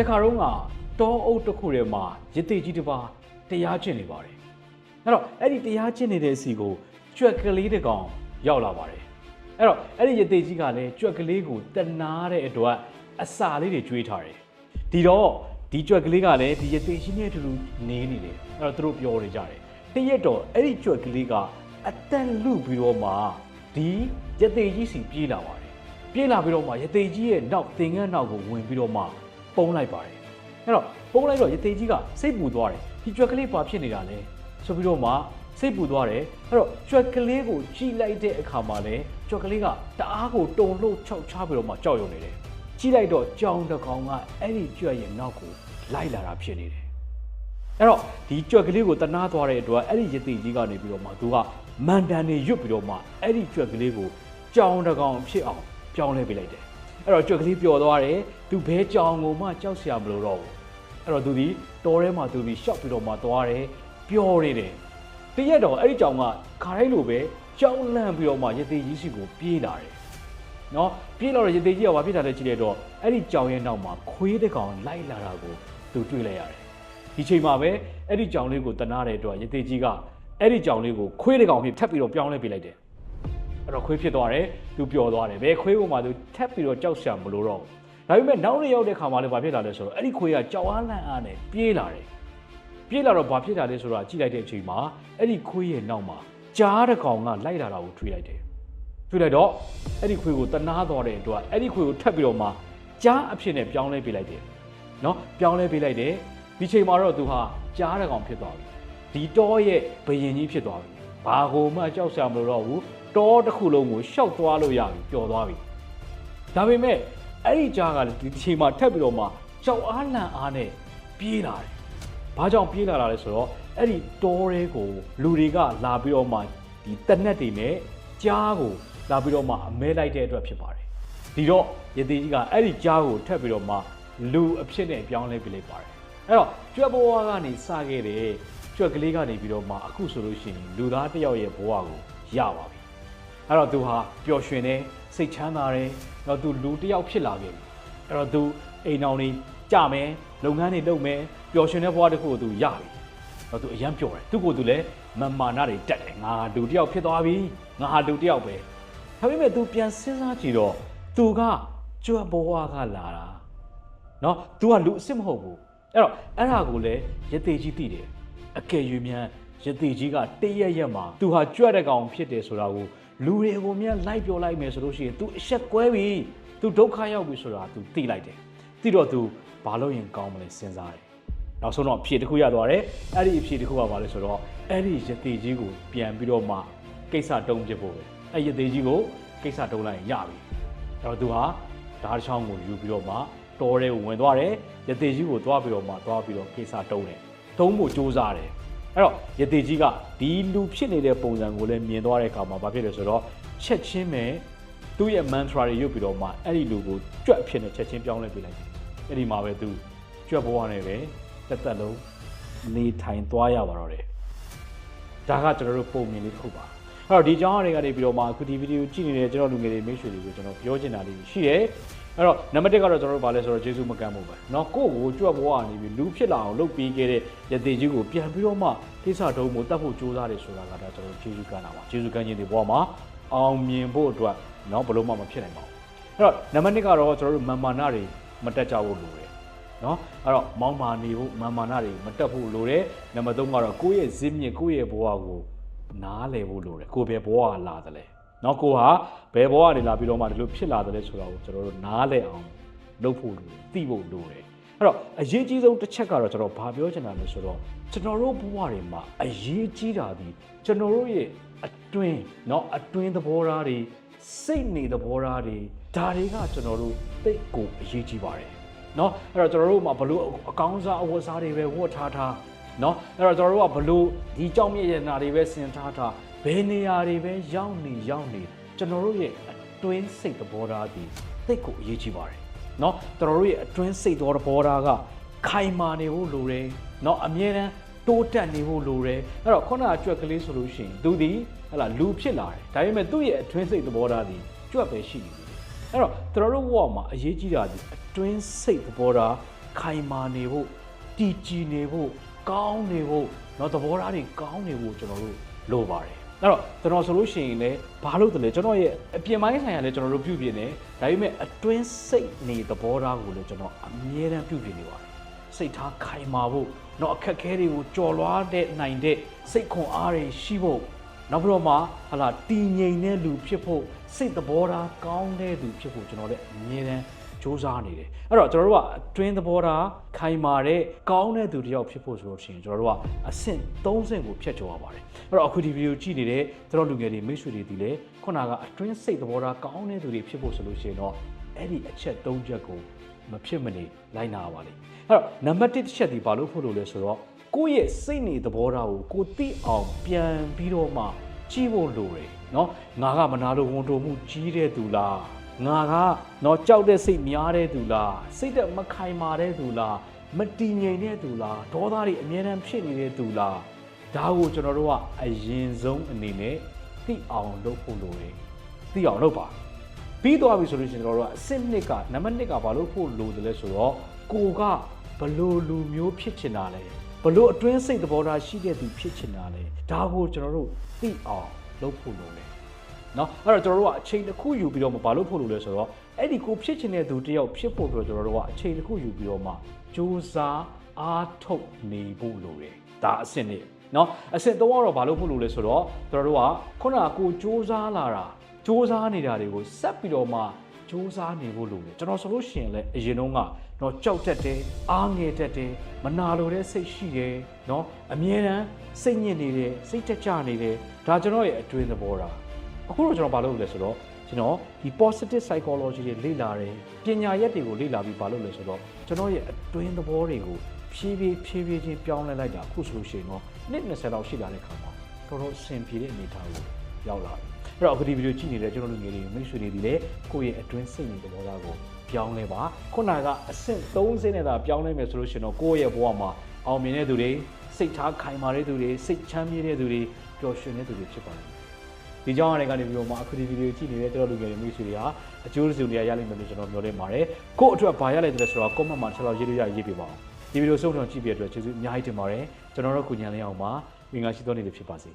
တခါတော့ကတောအုပ်တစ်ခုထဲမှာရသေးကြီးတစ်ပါးတရားကျင့်နေပါတယ်အဲ့တော့အဲ့ဒီတရားကျင့်နေတဲ့အစီကိုကြွက်ကလေးတစ်ကောင်ရောက်လာပါတယ်အဲ့တော့အဲ့ဒီရသေးကြီးကလည်းကြွက်ကလေးကိုတနာတဲ့အတွက်အစာလေးတွေကျွေးထားတယ်ဒီတော့ဒီကြွက်ကလေးကလည်းဒီရသေးကြီးနဲ့အတူတူနေနေတယ်အဲ့တော့သူတို့ပြောနေကြတယ်တရက်တော့အဲ့ဒီကြွက်ကလေးကအသက်လူပြီးတော့မှဒီရသေးကြီးစီပြေးလာပါတယ်ပြေးလာပြီးတော့မှရသေးကြီးရဲ့နောက်သင်္ကန်းနောက်ကိုဝင်ပြီးတော့မှ ပုံလိုက်ပါတယ်အဲ့တော့ပုံလိုက်တော့ရသေးကြီးကစိတ်ပူသွားတယ်ဒီကြွက်ကလေးဘာဖြစ်နေတာလဲဆိုပြီးတော့မှစိတ်ပူသွားတယ်အဲ့တော့ကြွက်ကလေးကိုကြည့်လိုက်တဲ့အခါမှာလဲကြွက်ကလေးကတအားကိုတုံလို့ခြောက်ချပြီးတော့မှကြောက်ရွံ့နေတယ်ကြည့်လိုက်တော့ကြောင်တစ်ကောင်ကအဲ့ဒီကြွက်ရဲ့နောက်ကိုလိုက်လာတာဖြစ်နေတယ်အဲ့တော့ဒီကြွက်ကလေးကိုတနာသွားတဲ့အတွက်အဲ့ဒီရတိကြီးကနေပြီးတော့မှသူကမန်တန်နေရွတ်ပြီးတော့မှအဲ့ဒီကြွက်ကလေးကိုကြောင်တစ်ကောင်ဖြစ်အောင်ပြောင်းလဲပေးလိုက်တယ် အဲ့တော့ကြွက်ကလေးပျော်သွားတယ်သူဘဲကြောင်ကိုမှကြောက်စရာမလိုတော့ဘူးအဲ့တော့သူဒီတော်ထဲမှာသူဒီရှော့ပြီးတော့မှသွားတယ်ပျော်နေတယ်တရက်တော့အဲ့ဒီကြောင်ကခါတိုင်းလိုပဲကြောင်လန့်ပြီးတော့မှရတိကြီးစီကိုပြေးလာတယ်နော်ပြေးလာတော့ရေသေးကြီးကဘာဖြစ်တာလဲကြည့်လိုက်တော့အဲ့ဒီကြောင်ရဲ့နောက်မှာခွေးတစ်ကောင်လိုက်လာတာကိုသူတွေ့လိုက်ရတယ်ဒီချိန်မှာပဲအဲ့ဒီကြောင်လေးကိုတနာတဲ့အတွက်ရေသေးကြီးကအဲ့ဒီကြောင်လေးကိုခွေးတစ်ကောင်ဖြစ်ထပ်ပြီးတော့ပြောင်းလဲပေးလိုက်တယ် အဲ့တော့ခွေးဖြစ်သွားတယ်သူပျော်သွားတယ်ဘယ်ခွေးပေါ်မှာသူထပ်ပြီးတော့ကြောက်ရှာမလို့တော့ဒါပေမဲ့နောက်ရက်ရောက်တဲ့ခါမှာလည်းဘာဖြစ်လာလဲဆိုတော့အဲ့ဒီခွေးကကြောက်အားလန့်အားနဲ့ပြေးလာတယ်ပြေးလာတော့ဘာဖြစ်လာလဲဆိုတာကြည့်လိုက်တဲ့အချိန်မှာအဲ့ဒီခွေးရဲ့နောက်မှာကြားတစ်ကောင်ကလိုက်လာတာကိုတွေ့လိုက်တယ်တွေ့လိုက်တော့အဲ့ဒီခွေးကိုတနာတော်တဲ့အတွက်အဲ့ဒီခွေးကိုထပ်ပြီးတော့မှကြားအဖြစ်နဲ့ပြောင်းလဲပေးလိုက်တယ်နော်ပြောင်းလဲပေးလိုက်တယ်ဒီချိန်မှာတော့သူဟာကြားတဲ့ကောင်ဖြစ်သွားပြီဒီတော့ရဲ့ဘယင်ကြီးဖြစ်သွားပြီဘာကိုမှကြောက်စရာမလိုတော့ဘူး တောတစ်ခုလုံးကိုရှောက်သွားလို့ရပြီပျော်သွားပြီဒါပေမဲ့အဲ့ဒီကြားကလည်းဒီချိန်မှာထပ်ပြီးတော့မှကြောက်အားလန့်အားနဲ့ပြေးလာတယ်ဘာကြောင့်ပြေးလာတာလဲဆိုတော့အဲ့ဒီတောရဲကိုလူတွေကလာပြီးတော့မှဒီတနက်တွေနဲ့ကြားကိုလာပြီးတော့မှအမဲလိုက်တဲ့အတွက်ဖြစ်ပါတယ်ဒီတော့ရသေးကြီးကအဲ့ဒီကြားကိုထပ်ပြီးတော့မှလူအဖြစ်နဲ့ပြောင်းလဲပြလိုက်ပါတယ်အဲ့တော့ကျွတ်ဘဝကနေစခဲ့တဲ့ကျွတ်ကလေးကနေပြီးတော့မှအခုဆိုလို့ရှိရင်လူသားတစ်ယောက်ရဲ့ဘဝကိုရပါပြီ အဲ့တော့သူဟာပျော်ရွှင်တယ်စိတ်ချမ်းသာတယ်တော့သူလူတစ်ယောက်ဖြစ်လာခဲ့ပြီ အဲ့တော့ तू အိမ်အောင်နေကြမယ်လုပ်ငန်းတွေလုပ်မယ်ပျော်ရွှင်တဲ့ဘဝတစ်ခုကို तू ရပြီတော့ तू အရန်ပျော်တယ်သူ့ကိုယ် तू လည်းမန်မာနာတွေတက်တယ်ငါဟာလူတစ်ယောက်ဖြစ်သွားပြီငါဟာလူတစ်ယောက်ပဲဒါပေမဲ့ तू ပြန်စဉ်းစားကြည့်တော့ तू ကကြွဘဝကလာတာเนาะ तू ကလူအစ်စ်မဟုတ်ဘူးအဲ့တော့အဲ့ဒါကိုလည်းရသေးကြီးသိတယ်အကယ်၍မြန်ရသေးကြီးကတည့်ရက်ရက်မှာ तू ဟာကြွတဲ့ကောင်ဖြစ်တယ်ဆိုတာကို လူတွေကိုမြန်လိုက်ပြောလိုက်မယ်ဆိုလို့ရှိရင် तू အဆက်ကွဲပြီ तू ဒုက္ခရောက်ပြီဆိုတာ तू သိလိုက်တယ်သိတော့ तू ဘာလို့ရင်ကောင်းမလဲစဉ်းစားတယ်နောက်ဆုံးတော့အဖြေတစ်ခုရသွားတယ်အဲ့ဒီအဖြေတစ်ခုကဘာလဲဆိုတော့အဲ့ဒီရသေးကြီးကိုပြန်ပြီးတော့မှကိစ္စတုံးပြဖို့ပဲအဲ့ရသေးကြီးကိုကိစ္စတုံးလိုက်ရင်ရပြီအဲ့တော့ तू ဟာဓာတ်ချောင်းကိုယူပြီးတော့မှတော်ရဲကိုဝင်သွားတယ်ရသေးကြီးကိုသွားပြီးတော့မှသွားပြီးတော့ကိစ္စတုံးတယ်တုံးဖို့စူးစမ်းတယ် အဲ့တော့ရသေးကြီးကဒီလူဖြစ်နေတဲ့ပုံစံကိုလည်းမြင်သွားတဲ့အခါမှာဘာဖြစ်လဲဆိုတော့ချက်ချင်းပဲသူ့ရဲ့ mantra တွေရုပ်ပြီးတော့မှအဲ့ဒီလူကိုကြွက်ဖြစ်နေချက်ချင်းပြောင်းလဲပေးလိုက်တယ်အဲ့ဒီမှာပဲသူကြွက်ဘဝနဲ့ပဲတက်တက်လုံးနေထိုင်သွားရပါတော့တယ်ဒါကကျွန်တော်တို့ပုံမြင်လေးတစ်ခုပါအဲ့တော့ဒီအကြောင်းအရာတွေကနေပြီးတော့မှအခုဒီဗီဒီယိုကြည့်နေတဲ့ကျွန်တော်လူငယ်တွေမိတ်ဆွေတွေကိုကျွန်တော်ပြောချင်တာလေးရှိတယ် အဲ့တော့နံပါတ်1ကတော့ကျွန်တော်တို့ဗာလဲဆိုတော့ဂျေစုမကမ်းဖို့ပဲเนาะကိုယ့်ကိုကြွက်ဘဝကနေပြီးလူဖြစ်လာအောင်လုပ်ပြီးခဲ့တဲ့ရသေးကြီးကိုပြန်ပြီးတော့မှကိစ္စတုံးကိုတတ်ဖို့ကြိုးစားတယ်ဆိုတာကဒါကျွန်တော်ဂျေစုကမ်းတာပါဂျေစုကမ်းခြင်းတွေဘဝမှာအောင်မြင်ဖို့အတွက်เนาะဘယ်လို့မှမဖြစ်နိုင်ပါဘူး အဲ့တော့နံပါတ်1ကတော့ကျွန်တော်တို့မာမာနာတွေမတက်ကြဖို့လိုတယ်เนาะအဲ့တော့မောင်းမာနေဖို့မာမာနာတွေမတက်ဖို့လိုတယ်နံပါတ်3ကတော့ကိုယ့်ရဲ့ဇင်းမြင့်ကိုယ့်ရဲ့ဘဝကိုနားလည်ဖို့လိုတယ်ကိုယ်ပဲဘဝကလာတယ်လေ เนาะကိုဟာဘယ်ဘဝကနေလာပြီးတော့မှဒီလိုဖြစ်လာတယ်လဲဆိုတာကိုကျွန်တော်တို့နားလည်အောင်လုပ်ဖို့လိုတယ်သိဖို့လိုတယ်အဲ့တော့အရေးကြီးဆုံးတစ်ချက်ကတော့ကျွန်တော်ဘာပြောချင်တာလဲဆိုတော့ကျွန်တော်တို့ဘဝတွေမှာအရေးကြီးတာဒီကျွန်တော်တို့ရဲ့အတွင်းเนาะအတွင်းသဘောထားတွေစိတ်နေသဘောထားတွေဒါတွေကကျွန်တော်တို့သိတ်ကိုအရေးကြီးပါတယ်เนาะအဲ့တော့ကျွန်တော်တို့မှာဘလို့အကောင်းစားအဝတ်စားတွေပဲဝတ်ထားထားเนาะအဲ့တော့ကျွန်တော်တို့ကဘလို့ဒီကြောက်မြင့်ရနာတွေပဲဆင်ထားထား ဘယ်နေရာတွေပဲရောက်နေရောက်နေကျွန်တော်တို့ရဲ့အတွင်းစိတ်သဘောထားဒီသိတ်ကိုအရေးကြီးပါတယ် เนาะတော်တော်တို့ရဲ့အတွင်းစိတ်တော်ဘောထားကခိုင်မာနေဖို့လိုတယ်เนาะအမြဲတမ်းတိုးတက်နေဖို့လိုတယ်အဲ့တော့ခုနကကြွက်ကလေးဆိုလို့ရှိရင်သူဒီဟလာလူဖြစ်လာတယ်ဒါပေမဲ့သူ့ရဲ့အတွင်းစိတ်သဘောထားဒီကြွက်ပဲရှိနေတယ်အဲ့တော့တော်တော်တို့ဘဝမှာအရေးကြီးတာဒီအတွင်းစိတ်သဘောထား ခိုင်မာနေဖို့တည်ကြည်နေဖို့ကောင်းနေဖို့เนาะသဘောထားတွေကောင်းနေဖို့ကျွန်တော်တို့လိုပါတယ် အဲ့တော့ကျွန်တော်ဆိုလို့ရှိရင်လည်းဘာလို့တလဲကျွန်တော်ရဲ့အပြင်ပိုင်းဆိုင်ရာလည်းကျွန်တော်တို့ပြုပြင်တယ်ဒါပေမဲ့အတွင်းစိတ်နေသဘောထားကိုလည်းကျွန်တော်အမြဲတမ်းပြုပြင်နေပါတယ်စိတ်ထားခိုင်မာဖို့တော့အခက်အခဲတွေကိုကြော်လွားတဲ့နိုင်တဲ့စိတ်ခွန်အားတွေရှိဖို့နောက်ပြီးတော့မှဟလာတည်ငြိမ်တဲ့လူဖြစ်ဖို့စိတ်သဘောထားကောင်းတဲ့သူဖြစ်ဖို့ကျွန်တော်လည်းအမြဲတမ်း စူးစမ်းနေတယ်အဲ့တော့ကျွန်တော်တို့ကအတွင်းသဘောထားခိုင်မာတဲ့ကောင်းတဲ့သူတစ်ယောက်ဖြစ်ဖို့ဆိုလို့ရှိရင်ကျွန်တော်တို့ကအဆင့်3ဆင့်ကိုဖြတ်ကျော်ရပါတယ်အဲ့တော့အခုဒီဗီဒီယိုကြည့်နေတဲ့ကျွန်တော်လူငယ်တွေမိတ်ဆွေတွေဒီလေခုနကအတွင်းစိတ်သဘောထားကောင်းတဲ့သူတွေဖြစ်ဖို့ဆိုလို့ရှိရင်တော့အဲ့ဒီအချက်3ချက်ကိုမဖြစ်မနေလိုက်နာရပါလိမ့်အဲ့တော့နံပါတ်1တစ်ချက်ဒီဘာလို့ဖို့လို့လဲဆိုတော့ကိုယ့်ရဲ့စိတ်နေသဘောထားကိုကိုသိအောင်ပြန်ပြီးတော့မှကြည့်ဖို့လိုတယ်เนาะငါကမနာလို့ဝန်တိုမှုကြီးတဲ့သူလား ငါကတော့ကြောက်တဲ့စိတ်များတဲ့သူလားစိတ်သက်မခိုင်မာတဲ့သူလားမတည်ငြိမ်တဲ့သူလားဒေါသတွေအမြဲတမ်းဖြစ်နေတဲ့သူလားဒါကိုကျွန်တော်တို့ကအရင်ဆုံးအနေနဲ့သိအောင်လုပ်ဖို့လိုတယ်သိအောင်လုပ်ပါပြီးသွားပြီဆိုလို့ရှိရင်ကျွန်တော်တို့ကအစစ်နှစ်ကနံပါတ်1ကဘာလို့ဖို့လိုတယ်လဲဆိုတော့ကိုကဘလို့လူမျိုးဖြစ်ချင်တာလဲဘလို့အတွင်းစိတ်သဘောထားရှိတဲ့သူဖြစ်ချင်တာလဲဒါကိုကျွန်တော်တို့သိအောင်လုပ်ဖို့လိုတယ် เนาะအဲ့တော့ကျွန်တော်တို့ကအချိန်တစ်ခုယူပြီးတော့မဘာလို့ဖို့လို့လဲဆိုတော့အဲ့ဒီကိုဖြစ်ချင်တဲ့သူတယောက်ဖြစ်ဖို့အတွက်ကျွန်တော်တို့ကအချိန်တစ်ခုယူပြီးတော့မှစူးစမ်းအားထုတ်နေဖို့လိုတယ်ဒါအဆင့်နဲ့เนาะအဆင့်သုံးကတော့ဘာလို့ဖို့လို့လဲဆိုတော့ကျွန်တော်တို့ကခုနကကိုစူးစမ်းလာတာစူးစမ်းနေတာတွေကိုဆက်ပြီးတော့မှစူးစမ်းနေဖို့လိုတယ်ကျွန်တော်ဆိုလို့ရှိရင်လည်းအရင်တုန်းကတော့ကြောက်တတ်တယ်အားငယ်တတ်တယ်မနာလိုတဲ့စိတ်ရှိတယ်เนาะအမြဲတမ်းစိတ်ညစ်နေတယ်စိတ်တက်ကြနေတယ်ဒါကျွန်တော်ရဲ့အတွင်းသဘောထား အခုတော့ကျွန်တော်ဘာလုပ်လဲဆိုတော့ကျွန်တော်ဒီ positive psychology တွေလေ့လာတယ်ပညာရက်တွေကိုလေ့လာပြီးဘာလုပ်လဲဆိုတော့ကျွန်တော်ရဲ့အတွင်းသဘောတွေကိုဖြည်းဖြည်းဖြည်းဖြည်းချင်းပြောင်းလဲလိုက်တာအခုဆိုလို့ရှိရင်တော့နှစ်20လောက်ရှိလာတဲ့ခါမှာတော်တော်အဆင်ပြေတဲ့အနေအထားကိုရောက်လာပြီအဲ့တော့အခုဒီဗီဒီယိုကြည့်နေတဲ့ကျွန်တော်လူငယ်တွေမိတ်ဆွေတွေဒီလေကိုယ့်ရဲ့အတွင်းစိတ်နေသဘောထားကိုပြောင်းလဲပါခုနကအဆင့်3ဆင့်နဲ့သာပြောင်းလဲမယ်ဆိုလို့ရှိရင်တော့ကိုယ့်ရဲ့ဘဝမှာအောင်မြင်တဲ့သူတွေစိတ်ထားခိုင်မာတဲ့သူတွေစိတ်ချမ်းမြေ့တဲ့သူတွေပျော်ရွှင်တဲ့သူတွေဖြစ်ပါလိမ့်မယ် ဒီကြောင်းအရာတွေကနေပြီးတော့မှအခုဒီဗီဒီယိုကြည့်နေတဲ့ကျွန်တော်လူငယ်တွေမိတ်ဆွေတွေဟာအကျိုးစုံတွေရရလိမ့်မယ်လို့ကျွန်တော်မျှော်လင့်ပါတယ်ကို့အတွက်ဘာရလဲဆိုတော့ comment မှာဆက်လောက်ရေးလို့ရရေးပြပါအောင်ဒီဗီဒီယိုဆုံးတော့ကြည့်ပြတဲ့အတွက်ကျေးဇူးအများကြီးတင်ပါတယ်ကျွန်တော်တို့ကုညာလင်းအောင်ပါငင်္ဂလာရှိသောနေ့တွေဖြစ်ပါစေ